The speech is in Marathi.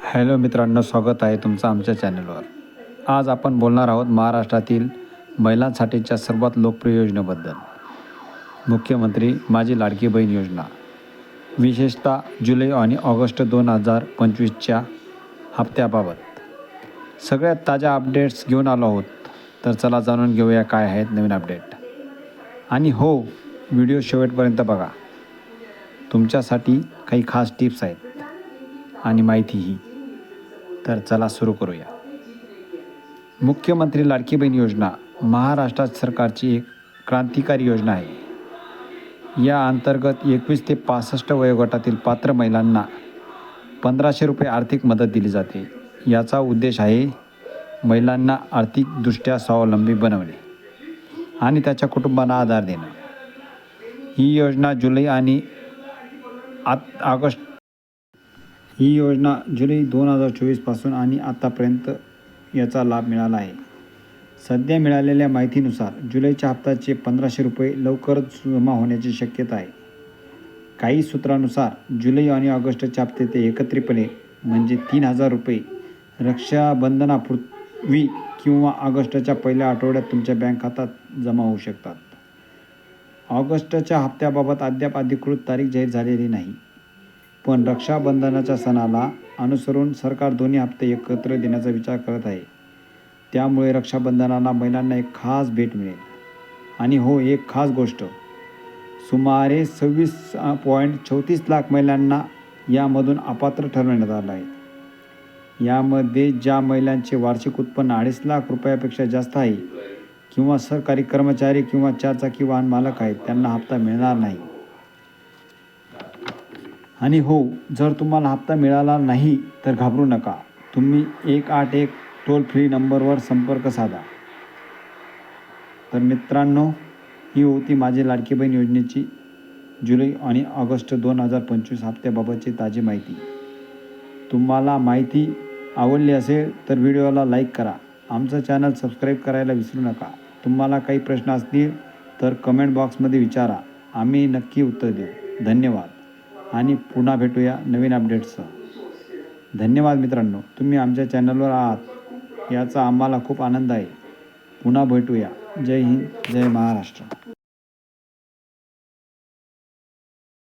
हॅलो मित्रांनो स्वागत आहे तुमचं आमच्या चॅनलवर. आज आपण बोलणार आहोत महाराष्ट्रातील महिलांसाठीच्या सर्वात लोकप्रिय योजनेबद्दल. मुख्यमंत्री माझी लाडकी बहीण योजना. विशेषतः जुलै आणि ऑगस्ट दोन हजार पंचवीसच्या हप्त्याबाबत. सगळ्यात ताज्या अपडेट्स घेऊन आलो आहोत तर चला जाणून घेऊया काय आहेत नवीन अपडेट आणि हो व्हिडिओ शेवटपर्यंत बघा. तुमच्यासाठी काही खास टिप्स आहेत. आणि माहितीही तर चला सुरू करूया. मुख्यमंत्री लाडकी बहीण योजना महाराष्ट्र सरकारची एक क्रांतिकारी योजना आहे. या अंतर्गत एकवीस ते पासष्ट वयोगटातील पात्र महिलांना पंधराशे रुपये आर्थिक मदत दिली जाते. याचा उद्देश आहे महिलांना आर्थिकदृष्ट्या स्वावलंबी बनवणे आणि त्याच्या कुटुंबांना आधार देणं. ही योजना जुलै आणि आत ऑगस्ट ही योजना जुलै दोन हजार चोवीसपासून आणि आतापर्यंत याचा लाभ मिळाला आहे. सध्या मिळालेल्या माहितीनुसार जुलैच्या हप्त्याचे पंधराशे रुपये लवकरच जमा होण्याची शक्यता आहे. काही सूत्रानुसार जुलै आणि ऑगस्टच्या हप्ते ते एकत्रितपणे म्हणजे तीन हजार रुपये रक्षाबंधनापूर्वी किंवा ऑगस्टच्या पहिल्या आठवड्यात तुमच्या बँक खात्यात जमा होऊ शकतात. ऑगस्टच्या हप्त्याबाबत अद्याप अधिकृत तारीख जाहीर झालेली नाही. पण रक्षाबंधनाच्या सणाला अनुसरून सरकार दोन्ही हप्ते एकत्र देण्याचा विचार करत आहे. त्यामुळे रक्षाबंधनाला महिलांना एक खास भेट मिळेल. आणि हो एक खास गोष्ट. सुमारे सव्वीस पॉईंट चौतीस लाख महिलांना यामधून अपात्र ठरवण्यात आलं आहे. यामध्ये ज्या महिलांचे वार्षिक उत्पन्न अडीच लाख रुपयापेक्षा जास्त आहे किंवा सरकारी कर्मचारी किंवा चारचाकी वाहन मालक आहेत त्यांना हप्ता मिळणार नाही. आणि हो जर तुम्हाला हप्ता मिळाला नाही तर घाबरू नका. तुम्ही एक आठ एक टोल फ्री नंबरवर संपर्क साधा. तर मित्रांनो ही होती माझी लाडकी बहीण योजनेची जुलै आणि ऑगस्ट दोन हजार पंचवीस हप्त्याबाबतची ताजी माहिती. तुम्हाला माहिती आवडली असेल तर व्हिडिओला लाईक करा. आमचं चॅनल सबस्क्राईब करायला विसरू नका. तुम्हाला काही प्रश्न असतील तर कमेंट बॉक्समध्ये विचारा. आम्ही नक्की उत्तर देऊ. धन्यवाद. आणि पुन्हा भेटूया नवीन अपडेट्ससह धन्यवाद मित्रांनो. तुम्ही आमच्या चॅनलवर आहात. याचा आम्हाला खूप आनंद आहे. पुन्हा भेटूया. जय हिंद जय महाराष्ट्र.